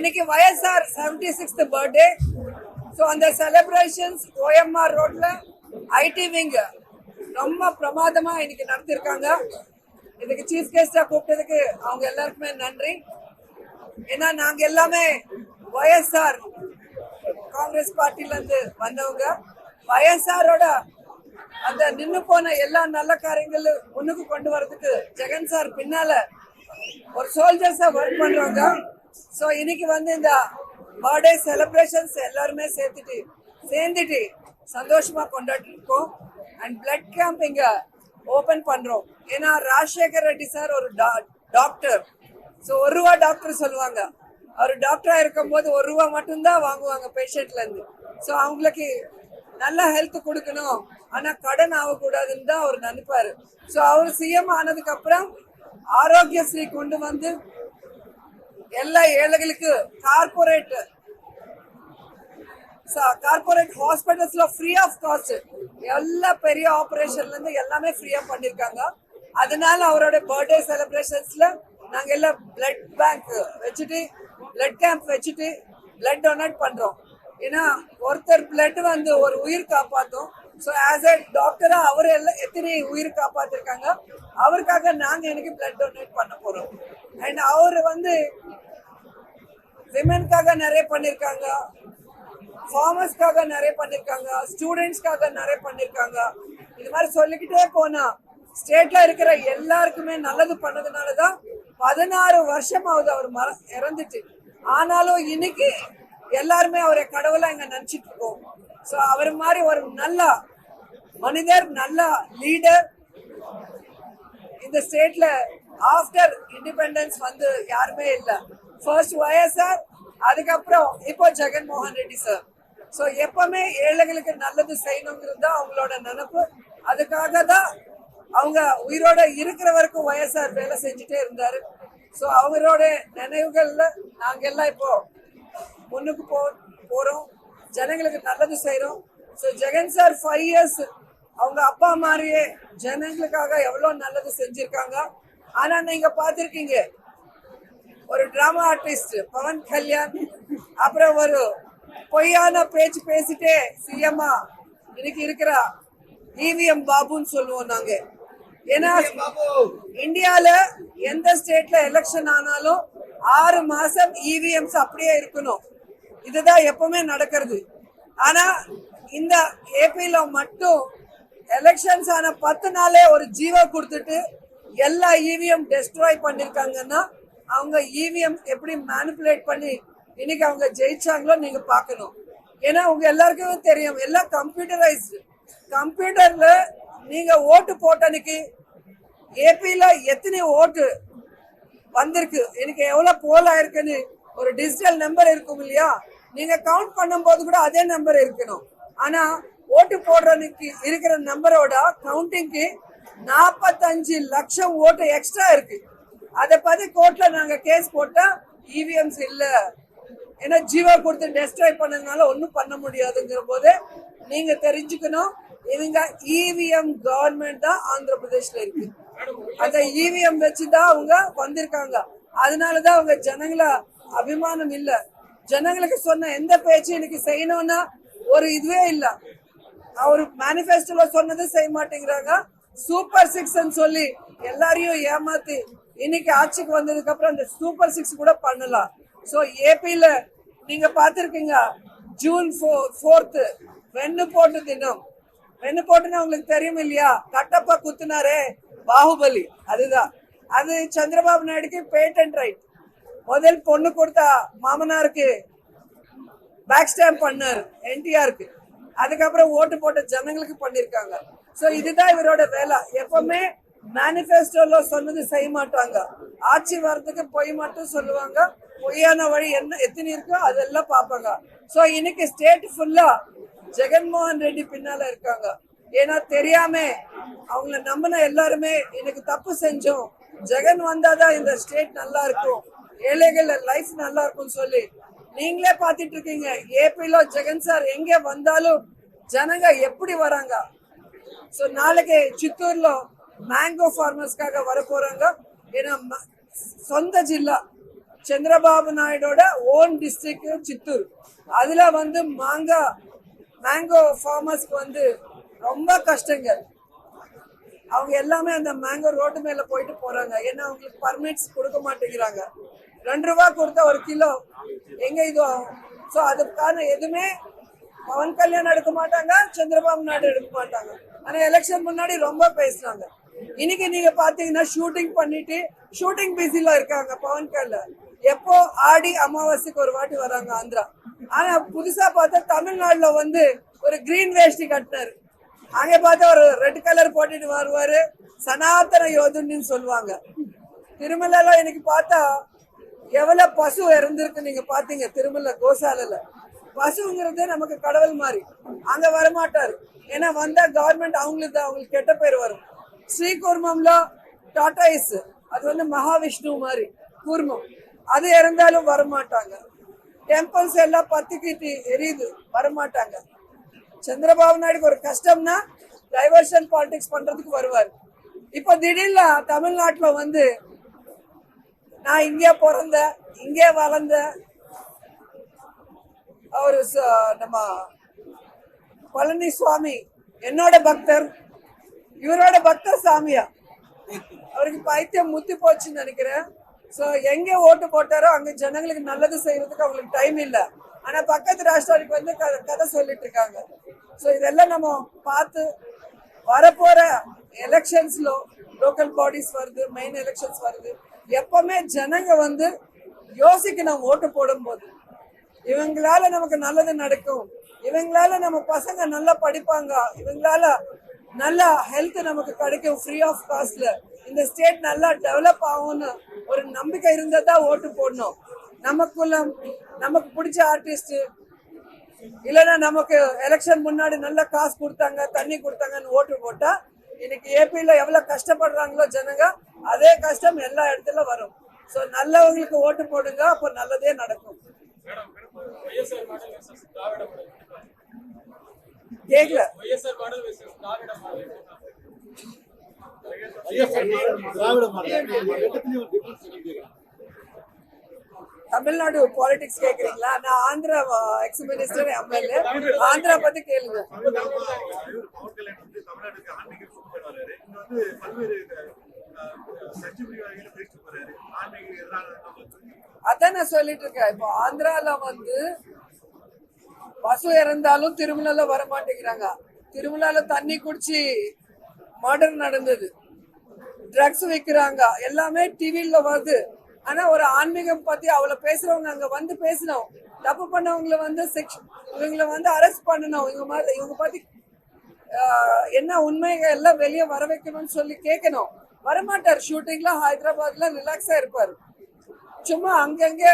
இன்னைக்கு வயசார் seventy sixth birthday so அந்த செலிப்ரேஷன்ஸ் ஓஎம்ஆர் ரோட்ல ஐடி விங் ரொம்ப பிரமாதமா இன்னைக்கு நடத்திருக்காங்க. இதுக்கு சீஃப் கெஸ்டா கூப்பிட்டதுக்கு அவங்க எல்லாருக்குமே நன்றி. ஏன்னா நாங்க எல்லாமே வயசார் காங்கிரஸ் பார்ட்டில இருந்து வந்தவங்க வயசாரோட அந்த நின்று போன எல்லா நல்ல காரியங்களும் முன்னுக்கு கொண்டு வரதுக்கு ஜெகன் சார் பின்னால ஒரு சோல்ஜர்ஸா ஒர்க் பண்றவங்க. ஸோ இன்னைக்கு வந்து இந்த பர்த்டே செலிப்ரேஷன்ஸ் எல்லாருமே சேர்த்துட்டு சேர்ந்துட்டு சந்தோஷமா கொண்டாடிட்டு இருக்கோம் அண்ட் பிளட் கேம்ப் இங்க ஓபன் பண்றோம். ஏன்னா ராஜசேகர் ரெட்டி சார் ஒரு டாக்டர் ஸோ ஒரு ரூபா டாக்டர் சொல்லுவாங்க. அவர் டாக்டரா இருக்கும்போது ஒரு ரூபா மட்டும்தான் வாங்குவாங்க பேஷண்ட்ல இருந்து. ஸோ அவங்களுக்கு நல்ல ஹெல்த் கொடுக்கணும். ஆனா கடன் ஆகக்கூடாதுன்னு தான் அவர் நினைப்பாரு. ஸோ அவர் சிஎம் ஆனதுக்கு அப்புறம் ஆரோக்கியஸ்ரீ கொண்டு வந்து எல்லா ஏழைகளுக்கு கார்பரேட் கார்பரேட் ஹாஸ்பிட்டல்ஸ்ல ஃப்ரீ ஆஃப் காஸ்ட் எல்லா பெரிய ஆபரேஷன்ல இருந்து எல்லாமே ஃப்ரீயா பண்ணிருக்காங்க. அதனால அவரோட பர்த்டே செலிப்ரேஷன்ஸ்ல நாங்க எல்லாம் பிளட் பேங்க் வச்சுட்டு பிளட் கேம்ப் வச்சுட்டு பிளட் டொனேட் பண்றோம். ஏன்னா ஒருத்தர் பிளட் வந்து ஒரு உயிர் காப்பாத்தும். ஸோ ஆஸ் எ டாக்டராக அவர் எல்லாம் எத்தனை உயிர் காப்பாற்றிருக்காங்க அவருக்காக நாங்கள் எனக்கு பிளட் டொனேட் பண்ண போகிறோம் அண்ட் அவர் வந்து விமென்காக நிறைய பண்ணியிருக்காங்க ஃபார்மர்ஸ்க்காக நிறைய பண்ணியிருக்காங்க ஸ்டூடெண்ட்ஸ்க்காக நிறைய பண்ணியிருக்காங்க இது மாதிரி சொல்லிக்கிட்டே போனால் ஸ்டேட்டில் இருக்கிற எல்லாருக்குமே நல்லது பண்ணதுனால தான் பதினாறு வருஷமாவது அவர் மர இறந்துட்டு. ஆனாலும் இன்னைக்கு எல்லாருமே அவரை கடவுளாக இங்கே நினச்சிட்டு இருக்கோம். ஸோ அவர் மாதிரி ஒரு நல்லா மனிதர் நல்ல லீடர் இந்த ஸ்டேட்ல ஆஃப்டர் இண்டிபெண்டன்ஸ் வந்து யாருமே இல்ல. ஃபர்ஸ்ட் ஒய்எஸ்ஆர் அதுக்கப்புறம் இப்போ ஜெகன்மோகன் ரெட்டி சார் ஸோ எப்பவுமே ஏழைகளுக்கு நல்லது செய்யணுங்கிறது தான் அவங்களோட நினப்பு. அதுக்காக தான் அவங்க உயிரோட இருக்கிற வரைக்கும் ஒய்எஸ்ஆர் வேலை செஞ்சுட்டே இருந்தாரு. ஸோ அவங்களோட நினைவுகள்ல நாங்க எல்லாம் இப்போ முன்னுக்கு போ போறோம். ஜனங்களுக்கு நல்லது செய்கிறோம் so Jagan sir five years அவங்க அப்பா மாதிரியே ஜனங்களுக்காக எவ்வளவு நல்லது செஞ்சிருக்காங்க. ஆனா நீங்க பார்த்திருக்கீங்க. ஒரு டிராமா ஆர்டிஸ்ட் பவன் கல்யாண் அப்புறம் ஒரு பொய்யான பேச்சு பேசிட்டே சிஎம்மா இன்னைக்கு இருக்கிற. இவிஎம் பாபுன்னு சொல்லுவோம் நாங்க. ஏன்னா இந்தியால எந்த ஸ்டேட்ல எலெக்ஷன் ஆனாலும் ஆறு மாசம் இவிஎம்ஸ் அப்படியே இருக்கணும். இதுதான் எப்பவுமே நடக்கிறது. ஆனா இந்த ஏபில மட்டும் எலெக்ஷன்ஸ் ஆன பத்து நாளே ஒரு ஜீவோ கொடுத்துட்டு எல்லா இவிஎம் டெஸ்ட்ராய் பண்ணிருக்காங்கன்னா அவங்க இவிஎம் எப்படி மேனிப்புலேட் பண்ணி இன்னைக்கு அவங்க ஜெயிச்சாங்களோ நீங்க பார்க்கணும். ஏன்னா உங்க எல்லாருக்கும் தெரியும் எல்லாம் கம்ப்யூட்டரைஸ்டு கம்ப்யூட்டர்ல நீங்க ஓட்டு போட்டனுக்கு ஏபியில எத்தனை ஓட்டு வந்திருக்கு? எனக்கு எவ்வளவு போல் ஆயிருக்குன்னு ஒரு டிஜிட்டல் நம்பர் இருக்கும் இல்லையா? நீங்க கவுண்ட் பண்ணும்போது கூட அதே நம்பர் இருக்கணும். ஆனா ஓட்டு போடுறதுக்கு இருக்கிற நம்பரோட கவுண்டிங்க்கு நாற்பத்தஞ்சு லட்சம் ஓட்டு எக்ஸ்ட்ரா இருக்கு. அதை பத்தி கோர்ட்ல நாங்க கேஸ் போட்டா இவிஎம்ஸ் இல்ல. ஏன்னா ஜீவா கொடுத்து டெஸ்ட்ராய் பண்ணதுனால ஒன்றும் பண்ண முடியாதுங்கிற போது நீங்க தெரிஞ்சுக்கணும் இவங்க இவிஎம் கவர்மெண்ட் தான் ஆந்திர பிரதேஷ்ல இருக்கு. அந்த இவிஎம் வச்சுதான் அவங்க வந்திருக்காங்க. அதனாலதான் அவங்க ஜனங்கள அபிமானம் இல்ல. ஜனங்களுக்கு சொன்ன எந்த பேச்சு இன்னைக்கு செய்யணும்னா ஒரு இதுவே இல்லை. அவர் மேனிபெஸ்டோல சொன்னதை செய்ய மாட்டேங்கிறாங்க. சூப்பர் சிக்ஸ் சொல்லி எல்லாரையும் ஏமாத்தி இன்னைக்கு ஆட்சிக்கு வந்ததுக்கு அப்புறம் அந்த சூப்பர் சிக்ஸ் கூட பண்ணலாம். ஸோ ஏபியில நீங்க பார்த்துருக்கீங்க ஜூன் ஃபோர்த்து வெண்ணு போட்டு தினம். வெண்ணு போட்டுன்னா உங்களுக்கு தெரியும் இல்லையா? கட்டப்பா குத்துனாரே பாகுபலி அதுதான். அது சந்திரபாபு நாயுடுக்கு பேட்டன்ட் ரைட் முதல் பொண்ணு கொடுத்தா மாமனாருக்கு பேக் ஸ்டாம்ப் பண்ணார் என்டிஆருக்கு அதுக்கப்புறம் ஓட்டு போட்ட ஜனங்களுக்கு பண்ணிருக்காங்க. சோ இதுதான் இவரோட வேலை. எப்பவுமே மேனிஃபெஸ்டோல சொன்னது செய்ய மாட்டாங்க. ஆட்சி வர்றதுக்கு பொய் மட்டும் சொல்லுவாங்க. பொய்யான வழி என்ன எத்தனை இருக்கோ அதெல்லாம் பார்ப்பாங்க. சோ இன்னைக்கு ஸ்டேட் ஃபுல்லா ஜெகன்மோகன் ரெட்டி பின்னால இருக்காங்க. ஏன்னா தெரியாம அவங்கள நம்பின எல்லாருமே இன்னைக்கு தப்பு செஞ்சோம். ஜெகன் வந்தாதான் இந்த ஸ்டேட் நல்லா இருக்கும். ஏழைகள் லைஃப் நல்லா இருக்கும்னு சொல்லி நீங்களே பார்த்துட்டு இருக்கீங்க. ஏபில ஜெகன் சார் எங்க வந்தாலும் ஜனங்க எப்படி வராங்க? ஸோ நாளைக்கு சித்தூர்ல மேங்கோ ஃபார்மர்ஸ்க்காக வர போறாங்க ஏன்னா ம- சொந்த ஜில்லா சந்திரபாபு நாயுடோட ஓன் டிஸ்ட்ரிக்ட் சித்தூர். அதுல வந்து மாங்கா மேங்கோ ஃபார்மர்ஸ்க்கு வந்து ரொம்ப கஷ்டங்கள் அவங்க எல்லாமே அந்த மேங்கோ ரோட்டு மேல போயிட்டு போறாங்க. ஏன்னா அவங்களுக்கு பர்மிட்ஸ் கொடுக்க மாட்டேங்கிறாங்க. ரெண்டு ரூபா கொடுத்தா ஒரு கிலோ. எங்க இது? ஸோ அதுக்கான எதுவுமே பவன் கல்யாண் எடுக்க மாட்டாங்க சந்திரபாபு நாயுடு எடுக்க மாட்டாங்க. ஆனா எலெக்ஷன் முன்னாடி ரொம்ப பேசுனாங்க. இன்னைக்கு நீங்க பாத்தீங்கன்னா ஷூட்டிங் பண்ணிட்டு ஷூட்டிங் பிஸில இருக்காங்க பவன் கல்யாண். எப்போ ஆடி அமாவாசைக்கு ஒரு வாட்டி வராங்க ஆந்திரா. ஆனா புதுசா பார்த்தா தமிழ்நாடுல வந்து ஒரு கிரீன் வேஷ்டி கட்டினாரு. அங்க பார்த்தா ஒரு ரெட் கலர் போட்டுட்டு வருவாரு. சனாதன யோதுன்னு சொல்லுவாங்க. திருமலைல இன்னைக்கு பார்த்தா எவ்வளவு பசு இறந்திருக்கு நீங்க பாத்தீங்க திருமலை கோசாலைல பசுங்கிறது நமக்கு கடவுள் மாதிரி. அங்க வரமாட்டாரு. ஏன்னா வந்தா கவர்மெண்ட் அவங்களுக்கு தான் அவங்களுக்கு கெட்ட பேர் வரும். ஸ்ரீகுர்மம்ல டாட்டாயிஸ் அது வந்து மகாவிஷ்ணு மாதிரி கூர்மம். அது இறந்தாலும் வரமாட்டாங்க. டெம்பிள்ஸ் எல்லாம் பத்துக்கிட்டு எரியுது வரமாட்டாங்க. சந்திரபாபு நாயுடுக்கு ஒரு கஷ்டம்னா டைவர்ஷன் பாலிடிக்ஸ் பண்றதுக்கு வருவார். இப்போ திடீர்ல தமிழ்நாட்டுல வந்து நான் இங்கே பிறந்தேன் இங்கே வளர்ந்தேன் அவர் ச- நம்ம பழனிசுவாமி என்னோட பக்தர். இவரோட பக்தர் சாமியா? அவருக்கு பைத்தியம் முத்தி போச்சுன்னு நினைக்கிறேன். ஸோ எங்கே ஓட்டு போட்டாரோ அங்கே ஜனங்களுக்கு நல்லது செய்யறதுக்கு அவங்களுக்கு டைம் இல்லை. ஆனால் பக்கத்து ராஷ்டிராவுக்கு வந்து க- கதை சொல்லிட்டு இருக்காங்க. ஸோ இதெல்லாம் நம்ம பார்த்து வரப்போகிற எலெக்ஷன்ஸில் லோக்கல் பாடிஸ் வருது மெயின் எலெக்ஷன்ஸ் வருது. எப்பவுமே ஜனங்க வந்து யோசிக்கணும் ஓட்டு போடும்போது இவங்களால நமக்கு நல்லது நடக்கும் இவங்களால நம்ம பசங்க நல்லா படிப்பாங்க இவங்களால நல்ல ஹெல்த் நமக்கு கிடைக்கும் ஃப்ரீ ஆஃப் காஸ்ட்ல இந்த ஸ்டேட் நல்லா டெவலப் ஆகும்னு ஒரு நம்பிக்கை இருந்தா தான் ஓட்டு போடணும். நமக்குள்ள நமக்கு பிடிச்ச ஆர்டிஸ்ட் இல்லைன்னா நமக்கு எலெக்ஷன் முன்னாடி நல்லா காசு கொடுத்தாங்க தண்ணி கொடுத்தாங்கன்னு ஓட்டு போட்டால் இன்னைக்கு ஏபியில எவ்வளவு கஷ்டப்படுறாங்களோ ஜனங்க அதே கஷ்டம் எல்லா இடத்துல வரும் ஸோ நல்லவங்களுக்கு ஓட்டு போடுங்க அப்போ நல்லதே நடக்கும் மேடம் மாடல் திராவிட மாடல் கேட்கல model Dravida model Dravida model ரெண்டுத்துலயும் difference கேட்கிறேன் தமிழ்நாடு பாலிடிக்ஸ் கேக்குறீங்களா? நான் Andhra ex minister MLA Andhra பத்தி கேளுங்க. அதான் நான் சொல்லிட்டு இருக்கேன். இப்போ ஆந்திரால வந்து பசு இறந்தாலும் திருமலால வர மாட்டேங்கிறாங்க திருமலால தண்ணி குடிச்சு மர்டர் நடந்தது. ட்ரக்ஸ் விற்கிறாங்க எல்லாமே டிவில வருது. ஆனா ஒரு ஆன்மீகம் பத்தி அவளை பேசுறவங்க அங்க வந்து பேசணும். தப்பு பண்ணவங்கள வந்து செக்ஷன் இவங்கள வந்து அரெஸ்ட் பண்ணணும். இவங்க மாதிரி இவங்க பத்தி என்ன உண்மைகள் எல்லாம் வெளியே வர வைக்கணும்னு சொல்லி கேட்கணும். வரமாட்டார். ஷூட்டிங்ல ஹைதராபாத்ல ரிலாக்ஸா இருப்பார். சும்மா அங்கங்கே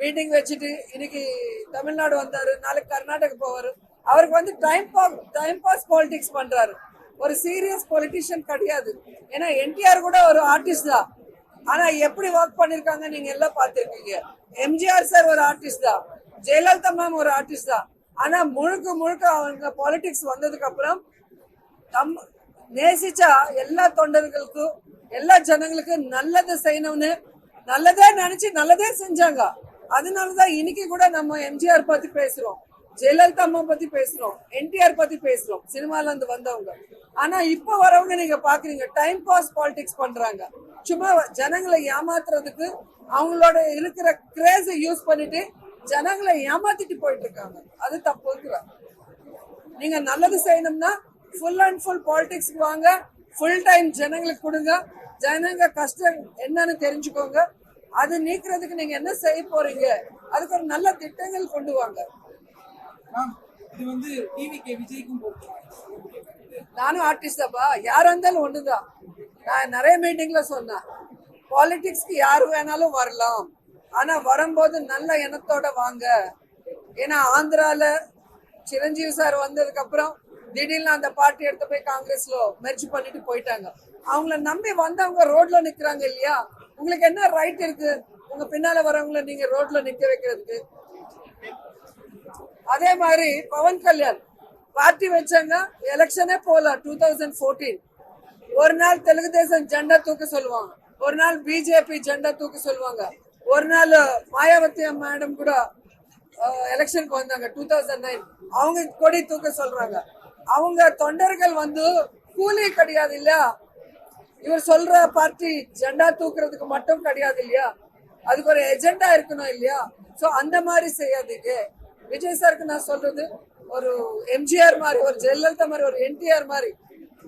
மீட்டிங் வச்சுட்டு இன்னைக்கு தமிழ்நாடு வந்தாரு. நாளைக்கு கர்நாடகா போவாரு. அவருக்கு வந்து time pass time pass politics பண்றாரு. ஒரு சீரியஸ் பொலிட்டிஷியன் கிடையாது. ஏன்னா என்டிஆர் கூட ஒரு ஆர்டிஸ்ட் தான். ஆனா எப்படி ஒர்க் பண்ணிருக்காங்க நீங்க எல்லாம் பார்த்துருக்கீங்க. எம்ஜிஆர் சார் ஒரு ஆர்டிஸ்ட் தான். ஜெயலலிதா மேம் ஒரு ஆர்டிஸ்ட் தான். ஆனா முழுக்க முழுக்க அவங்க பாலிடிக்ஸ் வந்ததுக்கு அப்புறம் தம் நேசிச்சா எல்லா தொண்டர்களுக்கும் எல்லா ஜனங்களுக்கும் நல்லது செய்யணும்னு நல்லதே நினைச்சு நல்லதே செஞ்சாங்க. அதனாலதான் இன்னைக்கு கூட நம்ம எம்ஜிஆர் பத்தி பேசுறோம். ஜெயலலிதா அம்மா பத்தி பேசுறோம். என்டிஆர் பத்தி பேசுறோம். சினிமால இருந்து வந்தவங்க. ஆனா இப்ப வரவங்க நீங்க பாக்குறீங்க. டைம் பாஸ் பாலிடிக்ஸ் பண்றாங்க. சும்மா ஜனங்களை ஏமாத்துறதுக்கு அவங்களோட இருக்கிற கிரேஸ யூஸ் பண்ணிட்டு ஜனங்களை ஏமாத்திட்டு போயிட்டு இருக்காங்க அது தப்பு இருக்கிற நீங்க நல்லது செய்யணும்னா ஃபுல் அண்ட் ஃபுல் பாலிடிக்ஸ்க்கு வாங்க ஃபுல் டைம் ஜனங்களுக்கு கொடுங்க ஜனங்க கஷ்டம் என்னன்னு தெரிஞ்சுக்கோங்க. அது நீக்கிறதுக்கு நீங்க என்ன செய்ய போறீங்க? அதுக்கு ஒரு நல்ல திட்டங்கள் கொண்டு வாங்க. இது வந்து டிவிக்கு விஜய்க்கும் போட்டு நானும் ஆர்டிஸ்ட் தாப்பா யாரா இருந்தாலும் ஒண்ணுதான். நான் நிறைய மீட்டிங்ல சொன்னேன். பாலிடிக்ஸ்க்கு யார் வேணாலும் வரலாம். ஆனா வரும்போது நல்ல எண்ணத்தோட வாங்க. ஏன்னா ஆந்திரால சிரஞ்சீவி சார் வந்ததுக்கு அப்புறம் திடீர்னு அந்த பார்ட்டி எடுத்து போய் காங்கிரஸ்ல மெர்ஜ் பண்ணிட்டு போயிட்டாங்க. அவங்கள நம்பி வந்தவங்க ரோட்ல நிக்கிறாங்க இல்லையா? உங்களுக்கு என்ன ரைட் இருக்கு? உங்க பின்னால வரவங்கள நீங்க ரோட்ல நிக்க வைக்கிறதுக்கு? அதே மாதிரி பவன் கல்யாண். பார்ட்டி வச்சாங்க எலெக்ஷனே போல டூ தௌசண்ட் ஃபோர்டீன் ஒரு நாள் தெலுங்கு தேசம் ஜெண்டா தூக்க சொல்லுவாங்க ஒரு நாள் பிஜேபி ஜெண்டா தூக்க சொல்லுவாங்க ஒரு நாள் மாயாவதி மேடம் கூட எலெக்ஷனுக்கு வந்தாங்க டூ தௌசண்ட் நைன் அவங்க கொடி தூக்க சொல்றாங்க அவங்க தொண்டர்கள் வந்து கூலி கிடையாது இல்லையா இவர் சொல்ற பார்ட்டி ஜெண்டா தூக்குறதுக்கு மட்டும் கிடையாது இல்லையா அதுக்கு ஒரு எஜெண்டா இருக்கணும் இல்லையா ஸோ அந்த மாதிரி செய்யாதீங்க விஜய் சாருக்கு நான் சொல்றது ஒரு எம்ஜிஆர் மாதிரி ஒரு ஜெயலலிதா மாதிரி ஒரு என்டிஆர் மாதிரி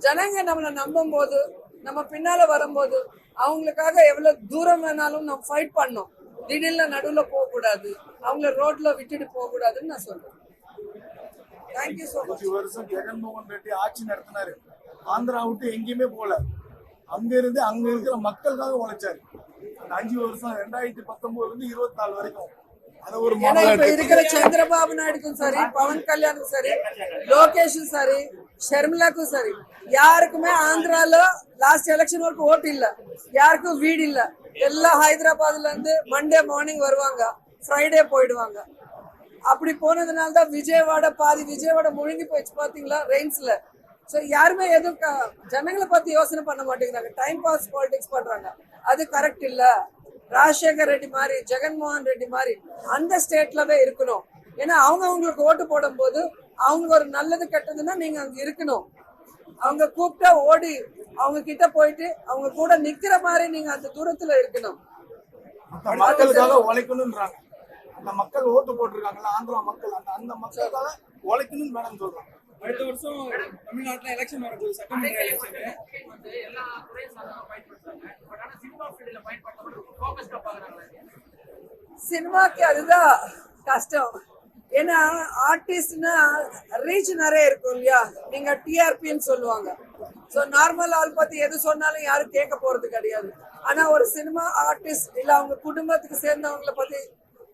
ஜனங்க நம்மளை நம்பும் போது நம்ம பின்னால வரும்போது அவங்களுக்காக எவ்வளவு தூரம் வேணாலும் நம்ம ஃபைட் பண்ணோம். திடீர்னு நடுவுல போகக்கூடாது. அவங்கள ரோட்ல விட்டுட்டு போகக்கூடாதுன்னு நான் சொல்றேன். தேங்க்யூ ஸோ மச் வருஷம் ஜெகன்மோகன் ரெட்டி ஆட்சி நடத்தினாரு. ஆந்திரா விட்டு எங்கேயுமே போல அங்க இருந்து அங்க இருக்கிற மக்களுக்காக உழைச்சாரு. அந்த அஞ்சு வருஷம் ரெண்டாயிரத்தி பத்தொன்பதுல இருந்து இருபத்தி நாலு வரைக்கும். ஏன்னா இப்ப இருக்கிற சந்திரபாபு நாயுடுக்கும் சரி பவன் கல்யாணுக்கும் சரி லோகேஷும் சரி ஷர்மிளாக்கும் சரி யாருக்குமே ஆந்திரால லாஸ்ட் எலெக்ஷன் வரைக்கும் ஓட்டு இல்ல. யாருக்கும் வீடு இல்ல. எல்லாம் ஹைதராபாத்ல இருந்து மண்டே மார்னிங் வருவாங்க ஃப்ரைடே போயிடுவாங்க. அப்படி போனதுனால தான் விஜயவாடா பாதி விஜயவாடா முழுங்கி போயிடுச்சு பாத்தீங்களா ரெயின்ஸ்ல சோ யாருமே எதுவும் ஜனங்களை பத்தி யோசனை பண்ண மாட்டேங்கிறாங்க. டைம் பாஸ் பாலிடிக்ஸ் பண்றாங்க. அது கரெக்ட் இல்ல. ராஜசேகர் ரெட்டி மாதிரி ஜெகன்மோகன் ரெட்டி மாதிரி அந்த ஸ்டேட்லவே இருக்கணும். ஏன்னா அவங்க அவங்களுக்கு ஓட்டு போடும்போது அவங்க ஒரு நல்லது கெட்டதுன்னா நீங்க அங்க இருக்கணும். அவங்க கூப்பிட்டா ஓடி அவங்க கிட்ட போயிட்டு அவங்க கூட நிக்கிற மாதிரி நீங்க அந்த தூரத்துல இருக்கணும். அந்த மக்களுக்காக உழைக்கணும்ன்றாங்க. அந்த மக்கள் ஓட்டு போட்டிருக்காங்கல்ல ஆந்திரா மக்கள் அந்த அந்த மக்களுக்காக உழைக்கணும்னு மேடம் சொல்றாங்க. அடுத்த வருஷம் தமிழ்நாட்டுல எலெக்ஷன் வரப்போகுது சட்டமன்ற எலெக்ஷன் வந்து எல்லா துறையும் சாதகமா பயன்படுத்துறாங்க பட் ஆனா சினிமா ஃபீல்ட்ல பயன்படுத்த ஃபோக்கஸ்டா பாக்குறாங்களே சினிமாக்கு அதுதான் கஷ்டம். ஏன்னா ஆர்டிஸ்ட்னா ரீச் நிறைய இருக்கும் இல்லையா? நீங்க டிஆர்பின்னு சொல்லுவாங்க. ஸோ நார்மல் ஆள் பத்தி எது சொன்னாலும் யாரும் கேட்க போறது கிடையாது. ஆனா ஒரு சினிமா ஆர்டிஸ்ட் இல்ல அவங்க குடும்பத்துக்கு சேர்ந்தவங்கள பத்தி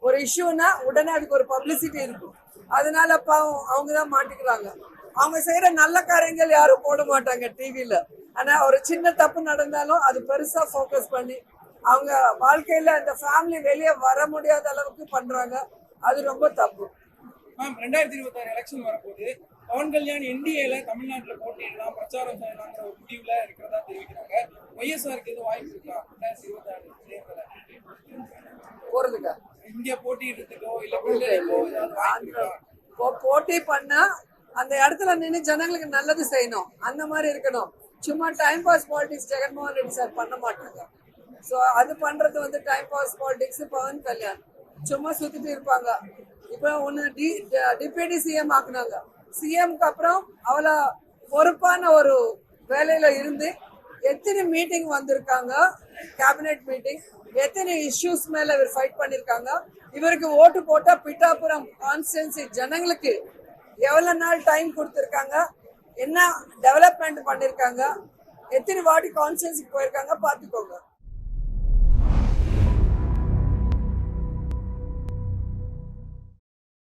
ஒரு இஷ்யூனா உடனே அதுக்கு ஒரு பப்ளிசிட்டி இருக்கும். அதனால பாவம் அவங்க தான் மாட்டிக்கிறாங்க. அவங்க செய்யற நல்ல காரியங்கள் யாரும் போட மாட்டாங்க டிவியில ஆனா ஒரு சின்ன தப்பு நடந்தாலும் அது பெருசா ஃபோக்கஸ் பண்ணி அவங்க வாழ்க்கையில அந்த ஃபேமிலி வெளியே வர முடியாத அளவுக்கு பண்றாங்க. அது ரொம்ப தப்பு. மேம் ரெண்டாயிரத்தி இருபத்தி ஆறு எலெக்ஷன் வரப்போகுது. பவன் கல்யாண் என்டிஏல தமிழ்நாட்டுல போட்டியிடலாம் பிரச்சாரம் செய்யலாங்கிற ஒரு முடிவுல இருக்கிறதா தெரிவிக்கிறாங்க. ஒய்எஸ்ஆருக்கு எதுவும் வாய்ப்பு இருக்கா? ரெண்டாயிரத்தி இருபத்தி ஆறு தேர்தல போறதுக்கா? இந்தியா போட்டியிடுறதுக்கோ இல்ல போட்டி பண்ணா அந்த இடத்துல நின்று ஜனங்களுக்கு நல்லது செய்யணும். அந்த மாதிரி இருக்கணும். சும்மா time pass politics Jaganmohan Reddy sir பண்ண மாட்டாங்க. ஸோ அது பண்றது வந்து time pass politics Pawan Kalyan. சும்மா சுத்திட்டு இருப்பாங்க. இப்போ ஒன்று டி டிப்யூட்டி சிஎம் ஆக்குனாங்க. சிஎம்க்கு அப்புறம் அவ்வளோ பொறுப்பான ஒரு வேலையில இருந்து எத்தனை மீட்டிங் வந்திருக்காங்க கேபினெட் மீட்டிங் எத்தனை இஷ்யூஸ் மேல இவர் ஃபைட் பண்ணிருக்காங்க இவருக்கு ஓட்டு போட்டா பிட்டாபுரம் கான்ஸ்டன்சி ஜனங்களுக்கு எவ்வளவு நாள் டைம் கொடுத்துருக்காங்க என்ன டெவலப்மெண்ட் பண்ணிருக்காங்க எத்தனை வாட்டி கான்ஸ்டன்சிக்கு போயிருக்காங்க பார்த்துக்கோங்க.